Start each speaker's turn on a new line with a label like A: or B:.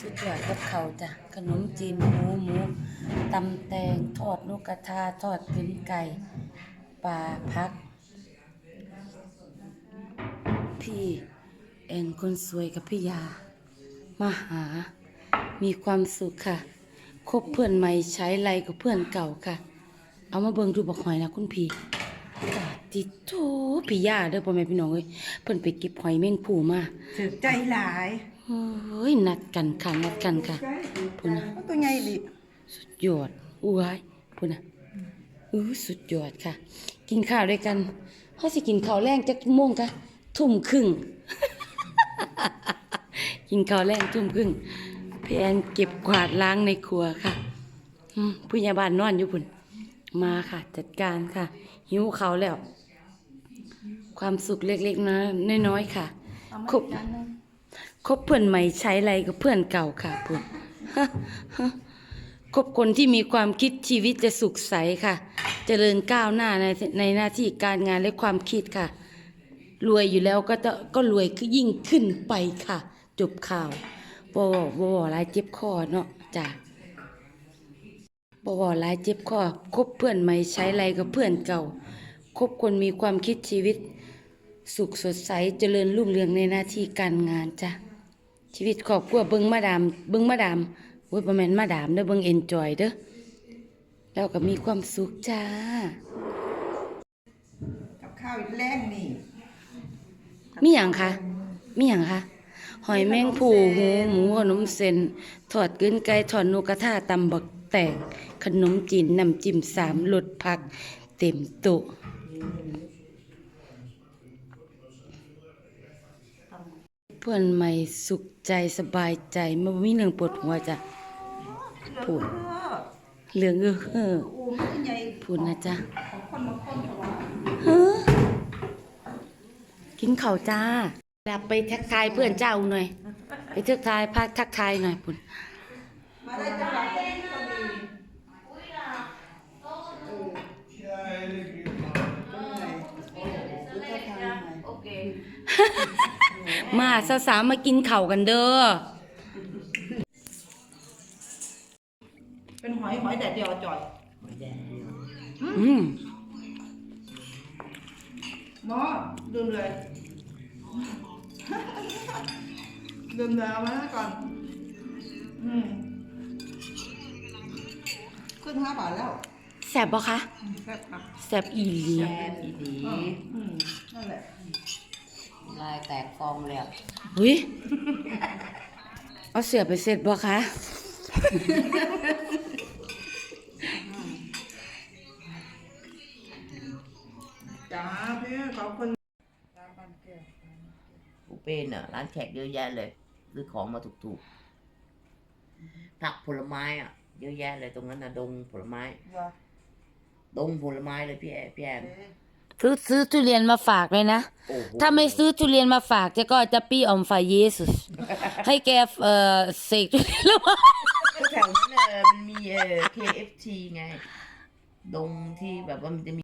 A: สุดยอดกับเขาจ้ะขนมจีนหมูหมูตำแตงทอดนกกระทาทอดกึนไก่ปลาพัก พี่เอ็นคนสวยกับพี่ยา มาหา มีความสุขค่ะคบเพื่อนใหม่ใช้ไรกับเพื่อนเก่าค่ะ เอามาเบิ่งดูบักหอยนะคุณพี่ตาติดโถพี่ยาเด้อพ่อแม่พี่น้องเอ้ยเพิ่นไปเก็บหอยแมงผู่มา
B: ถือใจหลาย
A: เฮ้ยนัดกันค่ะนัดกันค่ะพุ่นนะ
B: มันตัวใหญ่ดิ
A: สุดยอดอุ้ยพุ่นนะอู้สุดยอดค่ะ กินข้าวด้วยกันเฮาสิกินข้าวแรงจักโมงคะทุ่มครึ่งกินข้าวแรงทุ่มครึ่งพี่แอนเก็บกวาดล้างในครัวค่ะอืมผู้ใหญ่บ้านนอนอยู่พุ่นมาค่ะ จัดการค่ะ หิวเขาวแล้ว ความสุขเล็กๆน้อยน้อยๆค่ะครบ คบเพื่อนใหม่ใช้อะไรกับเพื่อนเก่าค่ะพุ่นคบคนที่มีความคิดชีวิตจะสุขใสค่ะเจริญก้าวหน้าในในหน้าที่การงานและความคิดค่ะ รวยอยู่แล้วก็จะก็รวยยิ่งขึ้นไปค่ะ จบข่าวบอบอบอหลายเจ็บคอเนาะจ้ะบอบอหลายเจ็บคอคบเพื่อนใหม่ใช้อะไรกับเพื่อนเก่าคบคนมีความคิดชีวิต สุขสดใสเจริญรุ่งเรืองในหน้าที่การงานจ้ะ ชีวิตครอบครัวเบิ่งมาดามเบิ่งมาดามโอ้ยบ่แม่นมาดามเด้อเบิ่งเอนจอยเด้อแล้วก็มีความสุขจ้า
B: กับข้าวอีกแรงนี่
A: มีหยังคะมีหยังคะหอยแมงผู่หูหมูขนมเส้นทอดกึนไก่ทอดนกกระทาตำบักแตงขนมจีนน้ำจิ้มสามรสผัก เต็มโต๊ะ พื่อนใหม่สุขใจสบายใจไม่มีเรื่องปวดหัวจ้ะพูดเรื่องเออเออพูดนะจ๊ะ
B: ของคนเข่า
A: เฮ้อกินข้าวจ้าแลบไปทักทายเพื่อนเจ้าหน่อย ไปทักทายพักทักทายหน่อยปุ่น
B: มาได้จังหวะก็ มี
A: มาสาวๆมากินข้าวกันเด้อ
B: เป็นหอยหอยแดดเดียวจ่อย
A: อืม
B: หมอลืมเลยลืมเลยเอามาก่อน อืมขึ้นห้าบาทแล้ว
A: แสบบ่คะ
B: แซ่บค่ะ
A: แสบอีหลี
C: แซ่บอีดี
B: อืมอืมนั่นแหละ
C: ลายแตกฟองแล้ว
A: เฮ้ยเอาเสือไปเสร็จบ่คะ
B: จ้าพี่ขอบคุณ
C: ปูเป็นอะร้านแขกเยอะแยะเลยซื้อของมาถูกๆผักผลไม้อะ เยอะแยะเลยตรงนั้นนะดงผลไม้ดงผลไม้เลยพี่แอพี่แอน
A: ซื้อซื้อทุเรียนมาฝากเลยนะ
C: โอ้โห
A: ถ้าไม่ซื้อทุเรียนมาฝากเจะก็จะปี้ออมฝ่ายเยซุสให้แกเอ่อเสกทุเรียนแล้ว
C: ก็แถวนั้นเออมันมีเออ KFC ไง ดงที่แบบว่ามันจะมี